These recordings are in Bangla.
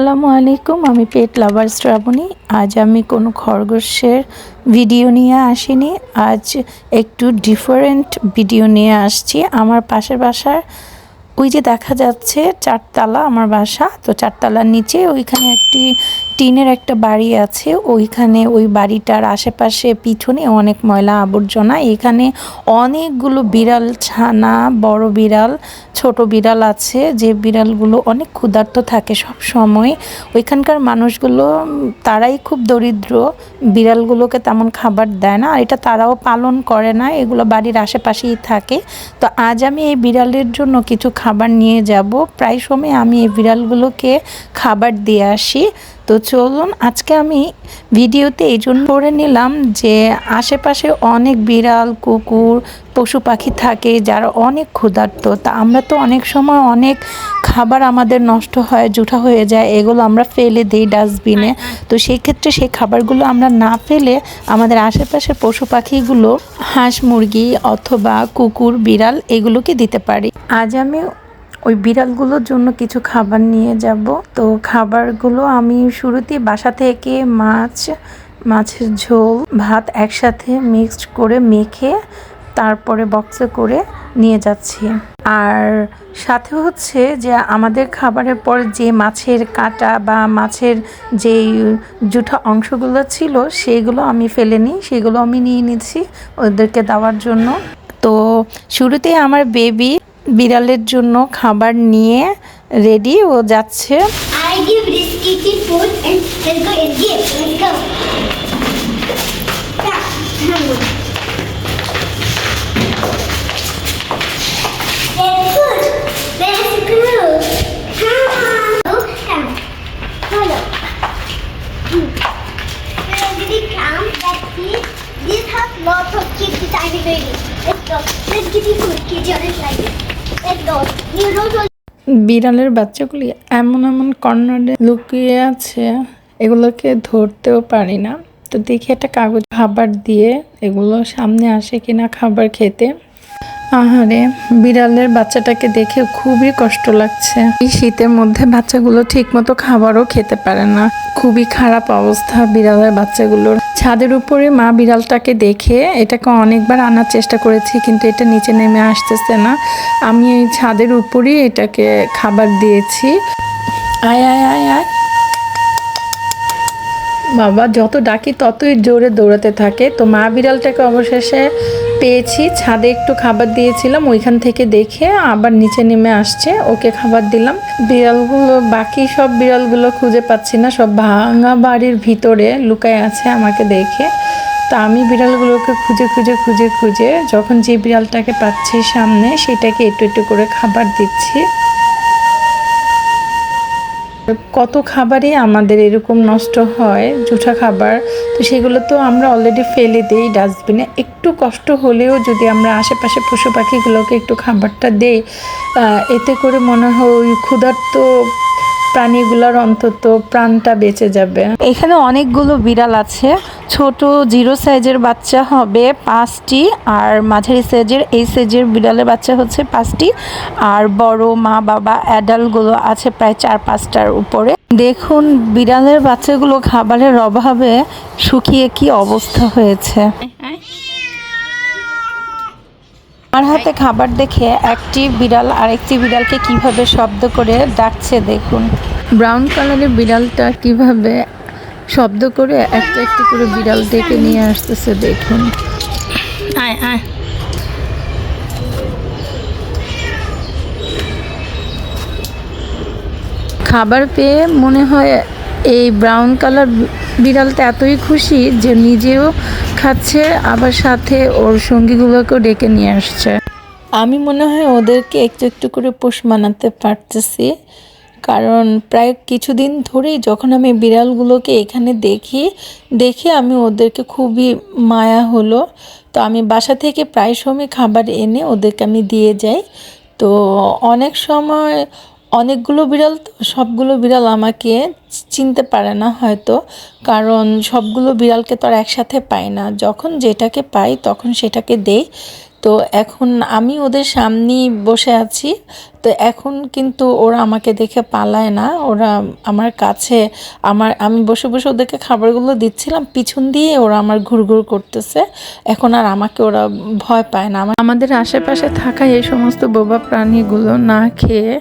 আসসালামু আলাইকুম, আমি পেট লাভার শ্রাবণী। আজ আমি কোনো খরগোশের ভিডিও নিয়ে আসিনি। আজ একটু ডিফারেন্ট ভিডিও নিয়ে আসছি। আমার পাশের বাসার ওই যে দেখা যাচ্ছে চারতলা, আমার বাসা। তো চারতলার নিচে ওইখানে একটি টিনের একটা বাড়ি আছে, ওইখানে ওই বাড়িটার আশেপাশে পিছনে অনেক ময়লা আবর্জনা, এখানে অনেকগুলো বিড়াল ছানা, বড় বিড়াল, ছোট বিড়াল আছে, যে বিড়ালগুলো অনেক ক্ষুধার্ত থাকে সব সময়। ওইখানকার মানুষগুলো, তারাই খুব দরিদ্র, বিড়ালগুলোকে তেমন খাবার দেয় না, আর এটা তারাও পালন করে না, এগুলো বাড়ির আশেপাশেই থাকে। তো আজ আমি এই বিড়ালের জন্য কিছু খাবার নিয়ে যাব, প্রায় সময় আমি এই বিড়ালগুলোকে খাবার দিয়ে আসি। তো চলুন আজকে আমি ভিডিওতে এই জন্য করে নিলাম যে আশেপাশে অনেক বিড়াল কুকুর পশু পাখি থাকে যারা অনেক ক্ষুধার্ত। তা আমরা তো অনেক সময় অনেক খাবার আমাদের নষ্ট হয় জুঠা হয়ে যায় এগুলো আমরা ফেলে দিই ডাস্টবিনে। তো সেই ক্ষেত্রে সেই খাবারগুলো আমরা না ফেলে আমাদের আশেপাশের পশু পাখিগুলো হাঁস মুরগি অথবা কুকুর বিড়াল এগুলোকে দিতে পারি। আজ আমি ওই বিড়ালগুলোর জন্য কিছু খাবার নিয়ে যাব। তো খাবারগুলো আমি শুরুতে বাসা থেকে মাছ, মাছের ঝোল, ভাত একসাথে মিক্সড করে মেখে তারপরে বক্সে করে নিয়ে যাচ্ছি। আর সাথে হচ্ছে যে আমাদের খাবারের পর যে মাছের কাঁটা বা মাছের যেই জুঠা অংশগুলো ছিল, সেগুলো আমি ফেলে নিই, সেগুলো আমি নিয়ে নিচ্ছি ওদেরকে দেওয়ার জন্য। তো শুরুতেই আমার বেবি বিড়ালের জন্য খাবার নিয়ে রেডি ও যাচ্ছে. Oh. Hmm. It lots of kids tiny babies. Let's go. Let's give you food. Kids it like this. বিড়ালের বাচ্চাগুলি এমন এমন কর্নারে লুকিয়ে আছে, এগুলোকে ধরতেও পারি না। তো দেখি একটা কাগজ খাবার দিয়ে এগুলো সামনে আসে কিনা খাবার খেতে। আহারে, বিড়ালের বাচ্চাটাকে দেখে খুবই কষ্ট লাগছে। এই শীতের মধ্যে বাচ্চাগুলো ঠিকমতো খাবারও খেতে পারে না। খুবই খারাপ অবস্থা বিড়ালের বাচ্চাগুলোর। ছাদের উপরে মা বিড়ালটাকে দেখে এটাকে অনেকবার আনার চেষ্টা করেছি, কিন্তু এটা নিচে নেমে আসতেছে না। আমি এই ছাদের উপরেই এটাকে খাবার দিয়েছি। আয় আয় আয় আয়। বাবা, যত ডাকি ততই জোরে দৌড়াতে থাকে। তো মা বিড়ালটাকে অবশেষে পেয়েছি, ছাদে একটু খাবার দিয়েছিলাম, ওইখান থেকে দেখে আবার নিচে নেমে আসছে, ওকে খাবার দিলাম। বিড়ালগুলো, বাকি সব বিড়ালগুলো খুঁজে পাচ্ছি না, সব ভাঙা বাড়ির ভিতরে লুকায় আছে আমাকে দেখে। তা আমি বিড়ালগুলোকে খুঁজে খুঁজে খুঁজে খুঁজে যখন যে বিড়ালটাকে পাচ্ছি সামনে, সেটাকে একটু একটু করে খাবার দিচ্ছি। কত খাবারই আমাদের এরকম নষ্ট হয়, জুঠা খাবার। তো সেগুলো তো আমরা অলরেডি ফেলে দিই ডাস্টবিনে একটু কষ্ট হলেও যদি আমরা আশেপাশে পশু পাখিগুলোকে একটু খাবারটা দেই এতে করে মনে হয় ওই ক্ষুধার্ত প্রাণীগুলোর অন্তত প্রাণটা বেঁচে যাবে। এখানে অনেকগুলো বিড়াল আছে। ছোট জিরো সাইজের বাচ্চা হবে পাঁচটি, আর মাঝারি সাইজের, এই সাইজের বিড়ালের বাচ্চা হচ্ছে পাঁচটি। আর বড় মা, বাবা অ্যাডাল্টগুলো আছে প্রায় চার পাঁচটার উপরে। দেখুন, বিড়ালের বাচ্চাগুলো খাবারের অভাবে শুকিয়ে কি অবস্থা হয়েছে। আমার হাতে খাবার দেখে একটি বিড়াল আরেকটি বিড়ালকে কীভাবে শব্দ করে ডাকছে দেখুন। ব্রাউন কালারের বিড়ালটা কীভাবে শব্দ করে একটা একটি করে বিড়াল ডেকে নিয়ে আসতেছে দেখুন। আয় আয়। খাবার পেয়ে মনে হয় এই ব্রাউন কালার বিড়ালটা এতই খুশি যে নিজেও খাচ্ছে, আবার সাথে ওর সঙ্গীগুলোকেও ডেকে নিয়ে আসছে। আমি মনে হয় ওদেরকে একটু একটু করে পোষ মানাতে পারতেছি, কারণ প্রায় কিছুদিন ধরেই যখন আমি বিড়ালগুলোকে এখানে দেখি, দেখে আমি ওদেরকে খুবই মায়া হলো। তো আমি বাসা থেকে প্রায় সময় খাবার এনে ওদেরকে আমি দিয়ে যাই। তো অনেক সময় অনেকগুলো বিড়াল তো, সবগুলো বিড়াল আমাকে চিনতে পারে না হয়তো, কারণ সবগুলো বিড়ালকে তো আর একসাথে পাই না। যখন যেটাকে পাই তখন সেটাকে দেই। তো এখন আমি ওদের সামনেই বসে আছি। তো এখন কিন্তু ওরা আমাকে দেখে পালায় না। ওরা আমার কাছে আমার, আমি বসে বসে ওদেরকে খাবারগুলো দিচ্ছিলাম। পিছন দিয়ে ওরা আমার ঘুরঘুর করতেছে। এখন আর আমাকে ওরা ভয় পায় না। আমাদের আশেপাশে থাকা এই সমস্ত বোবা প্রাণীগুলো না খেয়ে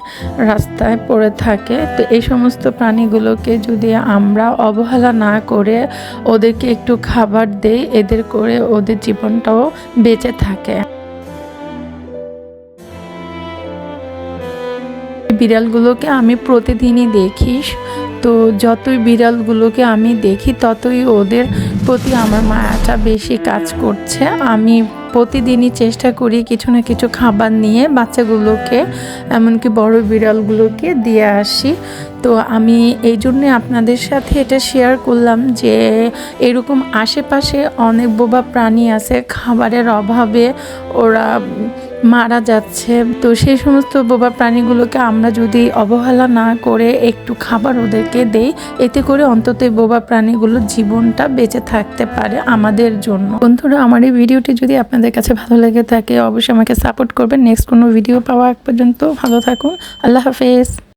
রাস্তায় পড়ে থাকে। তো এই সমস্ত প্রাণীগুলোকে যদি আমরা অবহেলা না করে ওদেরকে একটু খাবার দেই, এদের করে ওদের জীবনটাও বেঁচে থাকে। বিড়ালগুলোকে আমি প্রতিদিনই দেখি। তো যতই বিড়ালগুলোকে আমি দেখি, ততই ওদের প্রতি আমার মায়াটা বেশি কাজ করছে। আমি প্রতিদিনই চেষ্টা করি কিছু না কিছু খাবার নিয়ে বাচ্চাগুলোকে, এমনকি বড় বিড়ালগুলোকে দিয়ে আসি। তো আমি এই জন্যে আপনাদের সাথে এটা শেয়ার করলাম যে, এরকম আশেপাশে অনেক বোবা প্রাণী আছে, খাবারের অভাবে ওরা মারা যাচ্ছে। তো সেই সমস্ত বোবা প্রাণীগুলোকে আমরা যদি অবহেলা না করে একটু খাবার ওদেরকে দেই, এতে করে অন্তত বোবা প্রাণীগুলোর জীবনটা বেঁচে থাকতে পারে আমাদের জন্য। বন্ধুরা, আমার এই ভিডিওটি যদি আপনাদের কাছে ভালো লেগে থাকে, অবশ্যই আমাকে সাপোর্ট করবেন। নেক্সট কোনো ভিডিও পাওয়া এক পর্যন্ত ভালো থাকুন। আল্লাহ হাফেজ।